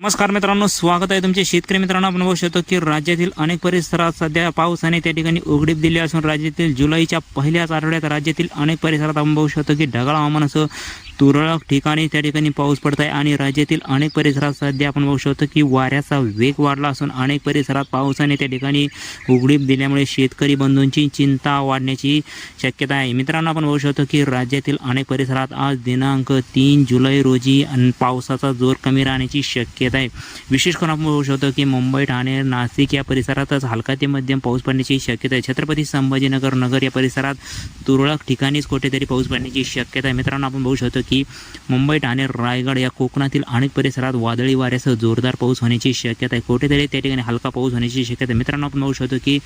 नमस्कार मित्रांनो स्वागत आहे तुमचे शेतकरी मित्रांनो. आपण बघू शकतो की राज्यातील अनेक परिसरात सध्या पावसाने त्या ठिकाणी उघडीप दिली असून राज्यातील जुलैच्या पहिल्याच आठवड्यात राज्यातील अनेक परिसरात आपण बघू शकतो की ढगाळ हवामान असं तुरळक ठिकाणी त्या ठिकाणी पाऊस पडत आहे आणि राज्यातील अनेक परिसरात सध्या आपण बघू शकतो की वाऱ्याचा वेग वाढला असून अनेक परिसरात पावसाने त्या ठिकाणी उघडीप दिल्यामुळे शेतकरी बंधूंची चिंता वाढण्याची शक्यता आहे. मित्रांनो आपण बघू शकतो की राज्यातील अनेक परिसरात आज दिनांक तीन जुलै रोजी पावसाचा जोर कमी राहण्याची शक्यता आहे. विशेष करून आपण बघू शकतो की मुंबई ठाणे नाशिक या परिसरातच हलका ते मध्यम पाऊस पडण्याची शक्यता आहे. छत्रपती संभाजीनगर नगर या परिसरात तुरळक ठिकाणीच कुठेतरी पाऊस पडण्याची शक्यता आहे. मित्रांनो आपण बघू शकतो की मुंबई ठाणे रायगड या कोकणातील अनेक परिसरात वादळी वाऱ्यासह जोरदार पाऊस होण्याची शक्यता आहे. कुठेतरी त्या ठिकाणी हलका पाऊस होण्याची शक्यता आहे. मित्रांनो आपण बघू शकतो की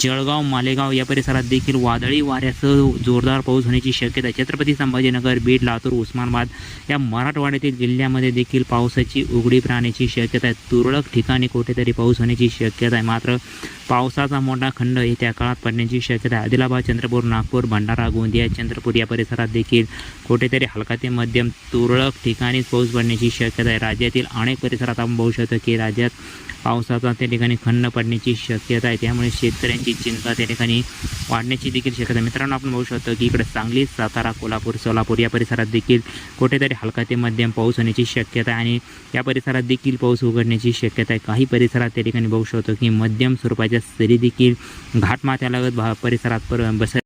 जळगाव मालेगाव या परिसरात देखील वादळी वाऱ्यासह जोरदार पाऊस होण्याची शक्यता आहे. छत्रपती संभाजीनगर बीड लातूर उस्मानाबाद या मराठवाड्यातील जिल्ह्यामध्ये देखील पावसाची उघडी प्राण राहण्याची शक्यता आहे. तुरळक ठिकाणी कुठेतरी पाऊस होण्याची शक्यता आहे. मात्र पावसाचा मोठा खंड येत्या काळात पडण्याची शक्यता आहे. आदिलाबाद चंद्रपूर नागपूर भंडारा गोंदिया चंद्रपूर या परिसरात देखील कुठेतरी हलका ते मध्यम तुरळक ठिकाणीच पाऊस पडण्याची शक्यता आहे. राज्यातील अनेक परिसरात आपण बघू शकतो की राज्यात पावसाचा त्या ठिकाणी खंड पडण्याची शक्यता आहे. त्यामुळे शेतकऱ्यांची चिंता त्या ठिकाणी वाढण्याची देखील शक्यता मित्रांनो आपण बघू शकतो की इकडे सांगली सातारा कोल्हापूर सोलापूर या परिसरात देखील कुठेतरी हलका ते मध्यम पाऊस होण्याची शक्यता आहे. आणि या परिसरात देखील पाऊस उघडण्याची शक्यता आहे. काही परिसरात त्या ठिकाणी बघू शकतो की मध्यम स्वरूपाच्या सरी देखील घाटमाथ्यालगत भा परिसरात पर बस